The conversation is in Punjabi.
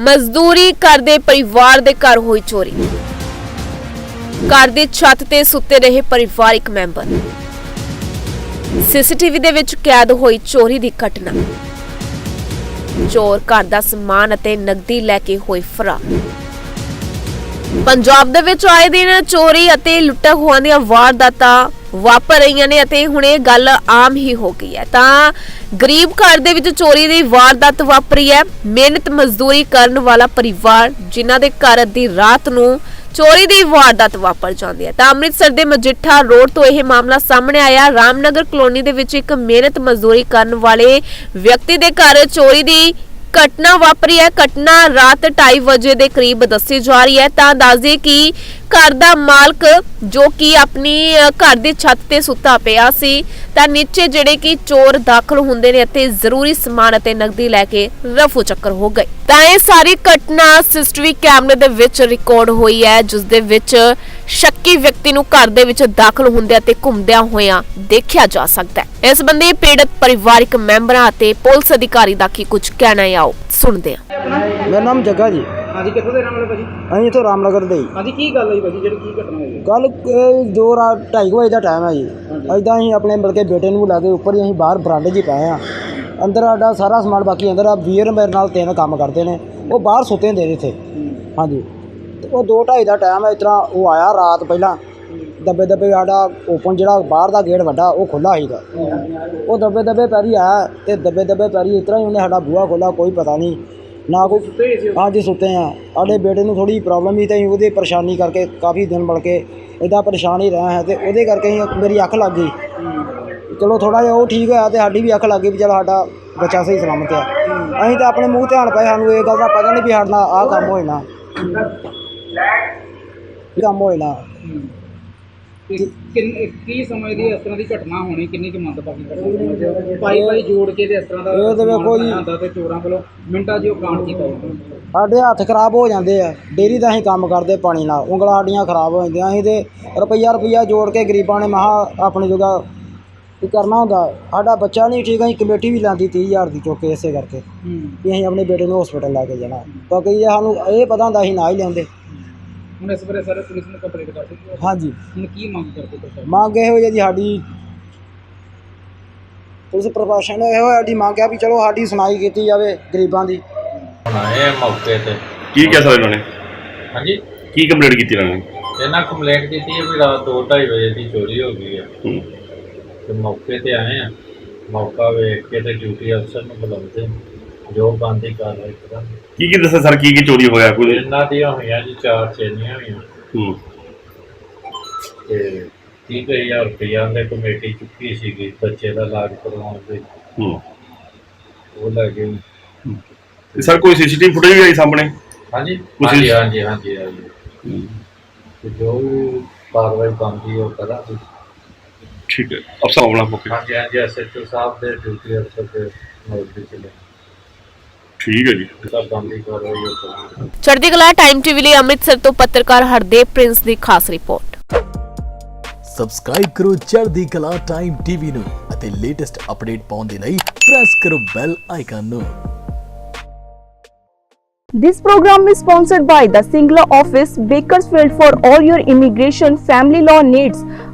ਮਜ਼ਦੂਰੀ ਕਰਦੇ ਪਰਿਵਾਰ ਦੇ ਘਰ ਹੋਈ ਚੋਰੀ। ਘਰ ਦੀ ਛੱਤ ਤੇ ਸੁੱਤੇ ਰਹੇ ਪਰਿਵਾਰਿਕ ਮੈਂਬਰ। ਸੀਸੀਟੀਵੀ ਦੇ ਵਿੱਚ ਕੈਦ ਹੋਈ ਚੋਰੀ ਦੀ ਘਟਨਾ। ਚੋਰ ਘਰ ਦਾ ਸਮਾਨ ਅਤੇ ਨਕਦੀ ਲੈ ਕੇ ਹੋਏ ਫਰਾਰ। ਪੰਜਾਬ ਦੇ ਵਿੱਚ ਆਏ ਦਿਨ ਚੋਰੀ ਅਤੇ ਲੁੱਟਾਂ ਖੋਹਾਂ ਦੀਆਂ ਵਾਰਦਾਤਾਂ ਵਾਪਰ ਰਹੀਆਂ ਨੇ ਅਤੇ ਹੁਣ ਇਹ ਗੱਲ ਆਮ ਹੀ ਹੋ ਗਈ ਹੈ। ਤਾਂ ਗਰੀਬ ਘਰ ਦੇ ਵਿੱਚ ਚੋਰੀ ਦੀ ਵਾਰਦਾਤ ਵਾਪਰੀ ਹੈ। ਮਿਹਨਤ ਮਜ਼ਦੂਰੀ ਕਰਨ ਵਾਲਾ ਪਰਿਵਾਰ, ਜਿਨ੍ਹਾਂ ਦੇ ਘਰ ਦੀ ਰਾਤ ਨੂੰ ਚੋਰੀ ਦੀ ਵਾਰਦਾਤ ਵਾਪਰ ਜਾਂਦੀ ਹੈ। ਤਾਂ ਅੰਮ੍ਰਿਤਸਰ ਦੇ ਮਜੀਠਾ ਰੋਡ ਤੋਂ ਇਹ ਮਾਮਲਾ ਸਾਹਮਣੇ ਆਇਆ। ਰਾਮਨਗਰ ਕਲੋਨੀ ਦੇ ਵਿੱਚ ਇੱਕ ਮਿਹਨਤ ਮਜ਼ਦੂਰੀ ਕਰਨ ਵਾਲੇ ਵਿਅਕਤੀ ਦੇ ਘਰ ਚੋਰੀ ਦੀ ਘਟਨਾ ਵਾਪਰੀ ਹੈ। ਘਟਨਾ ਰਾਤ 2:30 ਵਜੇ ਦੇ ਕਰੀਬ ਦੱਸੀ ਜਾ ਰਹੀ ਹੈ। ਤਾਂ ਦੱਸਦੇ ਕਿ ਘਰ ਦਾ ਮਾਲਕ ਜੋ ਕਿ ਆਪਣੀ ਅ, ਘਰ ਦੀ ਛੱਤ ਤੇ ਸੁੱਤਾ ਪਿਆ ਸੀ ਤਾਂ ਨੀਚੇ ਜਿਹੜੇ ਕਿ ਚੋਰ ਦਾਖਲ ਹੁੰਦੇ ਨੇ ਅਤੇ ਜ਼ਰੂਰੀ ਸਮਾਨ ਅਤੇ ਨਕਦੀ ਲੈ ਕੇ ਰਫੂ ਚੱਕਰ ਹੋ ਗਏ। ਤਾਂ ਇਹ ਸਾਰੀ ਘਟਨਾ ਸੀਸੀਟੀਵੀ ਕੈਮਰੇ ਦੇ ਵਿੱਚ ਰਿਕਾਰਡ ਹੋਈ ਹੈ, ਜਿਸ ਦੇ ਵਿੱਚ ਸ਼ੱਕੀ ਵਿਅਕਤੀ ਨੂੰ ਘਰ ਦੇ ਵਿੱਚ ਦਾਖਲ ਹੁੰਦਿਆਂ ਤੇ ਘੁੰਮਦਿਆਂ ਹੋਇਆਂ ਦੇਖਿਆ ਜਾ ਸਕਦਾ ਹੈ। ਇਸ ਬੰਦੇ ਪੀੜਤ ਪਰਿਵਾਰਕ ਮੈਂਬਰਾਂ ਅਤੇ ਪੁਲਿਸ ਅਧਿਕਾਰੀ ਦਾ ਕੀ ਕੁਝ ਕਹਿਣਾ ਹੈ, ਆਓ ਸੁਣਦੇ ਹਾਂ। ਮੇਰਾ ਨਾਮ ਜੱਗਾ ਜੀ। ਹਾਂਜੀ ਕਿੱਥੋਂ ਦੇ ਰਹਿਣ ਵਾਲੇ ਭਾਜੀ? ਅਸੀਂ ਇੱਥੋਂ ਰਾਮਨਗਰ ਦੇ ਹਾਂਜੀ ਕੀ ਗੱਲ ਹੋਈ ਭਾਜੀ? ਜਿਹੜੀ ਕੀ ਘਟਨਾ ਹੋਈ? ਹੈ? ਕੱਲ ਦੋ ਰਾਤ ਢਾਈ ਕੁ ਵਜੇ ਦਾ ਟਾਈਮ ਹੈ ਜੀ। ਐਦਾਂ ਅਸੀਂ ਆਪਣੇ ਮਿਲ ਕੇ ਬੇਟੇ ਨੂੰ ਲਾ ਕੇ ਉੱਪਰ ਹੀ ਅਸੀਂ ਬਾਹਰ ਬਰਾਂਡੇ 'ਚ ਹੀ ਪਏ ਆ ਅੰਦਰ ਸਾਡਾ ਸਾਰਾ ਸਮਾਨ ਬਾਕੀ ਅੰਦਰ ਆ ਵੀਰ ਮੇਰੇ ਨਾਲ ਤਿੰਨ ਕੰਮ ਕਰਦੇ ਨੇ। ਉਹ ਬਾਹਰ ਸੁੱਤੇ ਹੁੰਦੇ ਨੇ ਇੱਥੇ। ਹਾਂਜੀ। ਤੇ ਉਹ ਦੋ ਢਾਈ ਦਾ ਟਾਈਮ ਹੈ ਇਸ ਤਰ੍ਹਾਂ ਉਹ ਆਇਆ ਰਾਤ ਪਹਿਲਾਂ। ਦੱਬੇ ਦੱਬੇ ਸਾਡਾ ਓਪਨ ਜਿਹੜਾ ਬਾਹਰ ਦਾ ਗੇਟ ਵੱਡਾ ਉਹ ਖੁੱਲਾ ਸੀਗਾ ਉਹ ਦੱਬੇ ਦੱਬੇ ਪੈਰੀ ਆਇਆ ਤੇ ਦੱਬੇ ਦੱਬੇ ਪੈਰੀ ਇਸ ਤਰ੍ਹਾਂ ਹੀ ਉਹਨੇ ਸਾਡਾ ਬੂਹਾ ਖੋਲਾ ਕੋਈ ਪਤਾ ਨਹੀਂ। ਨਾ ਕੋਈ? ਹਾਂਜੀ ਸੁੱਤੇ ਆ। ਸਾਡੇ ਬੇਟੇ ਨੂੰ ਥੋੜੀ ਪ੍ਰੋਬਲਮ ਸੀ ਤੇ ਉਹਦੇ ਪਰੇਸ਼ਾਨੀ ਕਰਕੇ ਕਾਫੀ ਦਿਨ ਬਣ ਕੇ ਇਦਾਂ ਪਰੇਸ਼ਾਨ ਹੀ ਰਿਹਾ ਹੈ ਤੇ ਉਹਦੇ ਕਰਕੇ ਅਸੀਂ ਮੇਰੀ ਅੱਖ ਲੱਗ ਗਈ। ਚਲੋ ਥੋੜਾ ਜਿਹਾ ਉਹ ਠੀਕ ਹੋਇਆ ਤੇ ਸਾਡੀ ਵੀ ਅੱਖ ਲੱਗ ਗਈ ਵੀ ਚਲ ਸਾਡਾ ਬੱਚਾ ਸਹੀ ਸਲਾਮਤ ਆ। ਅਸੀਂ ਤਾਂ ਆਪਣੇ ਮੂੰਹ ਧਿਆਨ ਪਏ ਸਾਨੂੰ ਇਹ ਗੱਲ ਦਾ ਪਤਾ ਨਹੀਂ ਵੀ ਸਾਡੇ ਨਾਲ ਆਹ ਕੰਮ ਹੋਏ ਨਾ। ਕੰਮ ਹੋਏ ਨਾ। ਹੂੰ। ਤੇ ਕਿੰਨ ਕੀ ਸਮਝਦੀ ਇਸ ਤਰ੍ਹਾਂ ਦੀ ਘਟਨਾ ਹੋਣੀ? ਕਿੰਨੀ ਕੁ ਮੰਦਭਾਗੀ ਘਟਨਾ ਪਾਈ ਪਾਈ ਜੋੜ ਕੇ ਤੇ ਇਸ ਤਰ੍ਹਾਂ ਦਾ ਇਹ ਤਾਂ ਵੇਖੋ ਸਮਾਨ ਜੀ। ਬਣਾਇਆ ਹੁੰਦਾ ਤੇ ਚੋਰਾਂ ਵੱਲੋਂ ਮਿੰਟਾਂ 'ਚ ਹੀ ਉਹ ਕਾਂਡ ਕੀਤਾ ਜਾਂਦਾ। ਸਾਡੇ ਹੱਥ ਖਰਾਬ ਹੋ ਜਾਂਦੇ ਆ। ਡੇਰੀ ਦਾ ਅਸੀਂ ਕੰਮ ਕਰਦੇ ਪਾਣੀ ਨਾਲ। ਉਂਗਲਾਂ ਸਾਡੀਆਂ ਖਰਾਬ ਹੋ ਜਾਂਦੀਆਂ। ਅਸੀਂ ਤੇ ਰੁਪਈਆ ਰੁਪਈਆ ਜੋੜ ਕੇ ਗਰੀਬਾਂ ਨੇ ਮਹਾ ਆਪਣੇ ਜੋਗਾ ਕੀ ਕਰਨਾ ਹੁੰਦਾ? ਸਾਡਾ ਬੱਚਾ ਨਹੀਂ ਠੀਕ ਅਸੀਂ ਕਮੇਟੀ ਵੀ ਲਾਂਦੀ 30000 ਦੀ ਚੁੱਕ ਕੇ ਇਸੇ ਕਰਕੇ ਹੂੰ। ਵੀ ਅਸੀਂ ਆਪਣੇ ਬੇਟੇ ਨੂੰ ਹਸਪੀਟਲ ਲੈ ਕੇ ਜਾਣਾ। ਬਾਕੀ ਇਹ ਸਾਨੂੰ ਇਹ ਪਤਾ ਹੁੰਦਾ ਅਸੀਂ ਨਾ ਹੀ ਲਿਆਉਂਦੇ। ਹੁਣ ਇਸ ਬਾਰੇ ਸਾਰੇ ਪੁਲਿਸ ਨੂੰ ਕੰਪਲੇਂਟ ਕਰ ਦਿੱਤੀ ਹੈ। ਹਾਂਜੀ। ਹੁਣ ਕੀ ਮੰਗ ਕਰਦੇ ਤੁਸੀਂ? ਮੰਗ ਇਹੋ ਜਿਹੀ ਸਾਡੀ ਪੁਲਿਸ ਪ੍ਰਸ਼ਾਸਨ ਨੂੰ ਇਹੋ ਸਾਡੀ ਮੰਗ ਆ ਵੀ ਚਲੋ ਸਾਡੀ ਸੁਣਾਈ ਕੀਤੀ ਜਾਵੇ ਗਰੀਬਾਂ ਦੀ। ਆਏ ਮੌਕੇ ਤੇ। ਕੀ ਕਿਹਾ ਸਰ ਇਹਨਾਂ ਨੇ? ਹਾਂਜੀ। ਕੀ ਕੰਪਲੇਂਟ ਕੀਤੀ ਇਹਨਾਂ ਨੇ? ਇਹਨਾਂ ਕੰਪਲੇਂਟ ਕੀਤੀ ਹੈ ਵੀ ਰਾਤ 2:30 ਵਜੇ ਦੀ ਚੋਰੀ ਹੋ ਗਈ ਹੈ। ਹੂੰ। ਤੇ ਮੌਕੇ ਤੇ ਆਏ ਆ। ਮੌਕਾ ਵੇਖ ਕੇ ਤੇ ਡਿਊਟੀ ਅਫਸਰ ਨੂੰ ਬੁਲਾਉਂਦੇ ਜੋ ਬੰਦੀ ਕਾਰਵਾਈ ਕੀ ਕੀ ਦੱਸਿਆ ਸਰ? ਕੀ ਕੀ ਚੋਰੀ ਹੋਇਆ ਕੋਈ ਇਹਨਾਂ ਦੀਆਂ ਹੋਈਆਂ ਜੀ ਚਾਰ ਚੇਨੀਆਂ ਹੋਈਆਂ। ਹੂੰ। ਤੇ 30000 ਰੁਪਇਆ ਦੇ ਕਮੇਟੀ ਚੁੱਕੀ ਸੀਗੀ ਬੱਚੇ ਦਾ ਇਲਾਜ ਕਰਵਾਉਣ ਦੇ। ਹੂੰ। ਉਹ ਲੈ ਗਏ। ਤੇ ਸਰ ਕੋਈ ਸੀਸੀਟੀਵੀ ਫੁਟੇਜ ਵੀ ਆਈ ਸਾਹਮਣੇ? ਹਾਂਜੀ। ਹਾਂਜੀ ਹਾਂਜੀ ਹਾਂਜੀ ਹਾਂਜੀ। ਤੇ ਜੋ ਵੀ ਕਾਰਵਾਈ ਬਣਦੀ ਉਹ ਕਰਾਂਗੇ। ਠੀਕ ਹੈ। ਅਫਸਰ ਆਉਣਾ ਮੌਕੇ। ਹਾਂਜੀ ਹਾਂਜੀ ਐਸਐਚਓ ਸਾਹਿਬ ਦੇ ਡਿਊਟੀ ਅਫਸਰ ਦੇ ਨੋਟਿਸ ਚਲੇ ਠੀਕ ਹੈ ਜੀ। ਚੜ੍ਹਦੀ ਕਲਾ ਟਾਈਮ ਟੀਵੀ ਲਈ ਅੰਮ੍ਰਿਤਸਰ ਤੋਂ ਪੱਤਰਕਾਰ ਹਰਦੇਵ ਪ੍ਰਿੰਸ ਦੀ ਖਾਸ ਰਿਪੋਰਟ। ਸਬਸਕ੍ਰਾਈਬ ਕਰੋ ਚੜ੍ਹਦੀ ਕਲਾ ਟਾਈਮ ਟੀਵੀ ਨੂੰ ਅਤੇ ਲੇਟੈਸਟ ਅਪਡੇਟ ਪਾਉਣ ਦੇ ਲਈ ਪ੍ਰੈਸ ਕਰੋ ਬੈਲ ਆਈਕਨ ਨੂੰ। This program is sponsored by the Singla Office, Bakersfield for all your immigration family law needs.